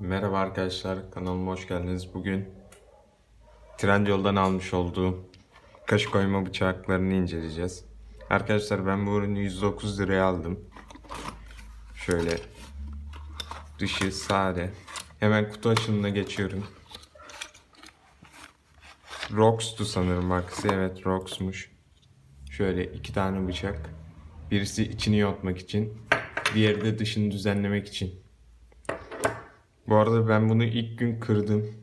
Merhaba arkadaşlar, kanalıma hoş geldiniz. Bugün Trendyol'dan almış olduğum kaşık oyma bıçaklarını inceleyeceğiz. Arkadaşlar ben bu ürünü 109 liraya aldım. Şöyle dışı sade. Hemen kutu açılımına geçiyorum. Rox'tu sanırım markası. Evet Rox'muş. Şöyle iki tane bıçak. Birisi içini yontmak için. Diğeri de dışını düzenlemek için. Bu arada ben bunu ilk gün kırdım.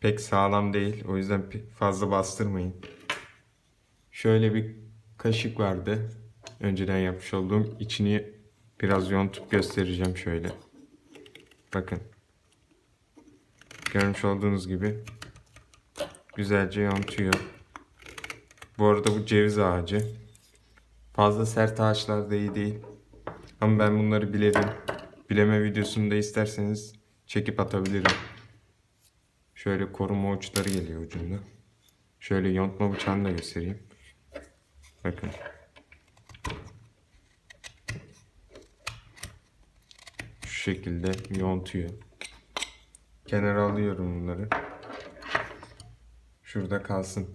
Pek sağlam değil. O yüzden fazla bastırmayın. Şöyle bir kaşık vardı. Önceden yapmış olduğum. içini biraz yontup göstereceğim şöyle. Bakın. Görmüş olduğunuz gibi güzelce yontuyor. Bu arada bu ceviz ağacı. Fazla sert ağaçlar da iyi değil. Ama ben bunları bilerim. Bileme videosunu da isterseniz çekip atabilirim. Şöyle koruma uçları geliyor ucunda. Şöyle yontma bıçağını da göstereyim. Bakın. Şu şekilde yontuyor. Kenara alıyorum bunları. Şurada kalsın.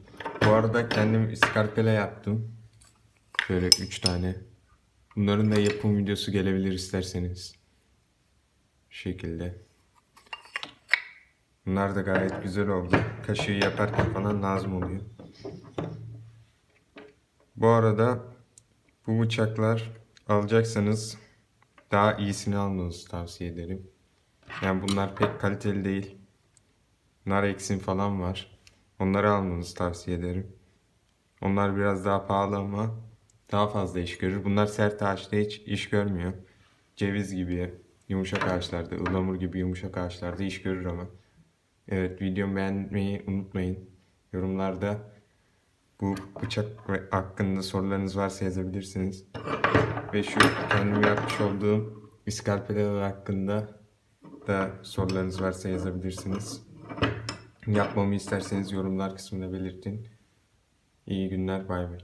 Bu arada kendim iskarpele yaptım. Şöyle 3 tane. Bunların da yapım videosu gelebilir isterseniz. Şekilde. Bunlar da gayet güzel oldu. Kaşığı yaparken falan lazım oluyor. Bu arada bu bıçaklar alacaksanız daha iyisini almanızı tavsiye ederim. Yani bunlar pek kaliteli değil. Nar eksim falan var. Onları almanızı tavsiye ederim. Onlar biraz daha pahalı ama daha fazla iş görür. Bunlar sert ağaçta hiç iş görmüyor. Ceviz gibi yumuşak ağaçlarda, ıhlamur gibi yumuşak ağaçlarda iş görür ama. Evet videomu beğenmeyi unutmayın. Yorumlarda bu bıçak hakkında sorularınız varsa yazabilirsiniz. Ve şu kendim yapmış olduğum iskalpeler hakkında da sorularınız varsa yazabilirsiniz. Yapmamı isterseniz yorumlar kısmında belirtin. İyi günler, bay bay.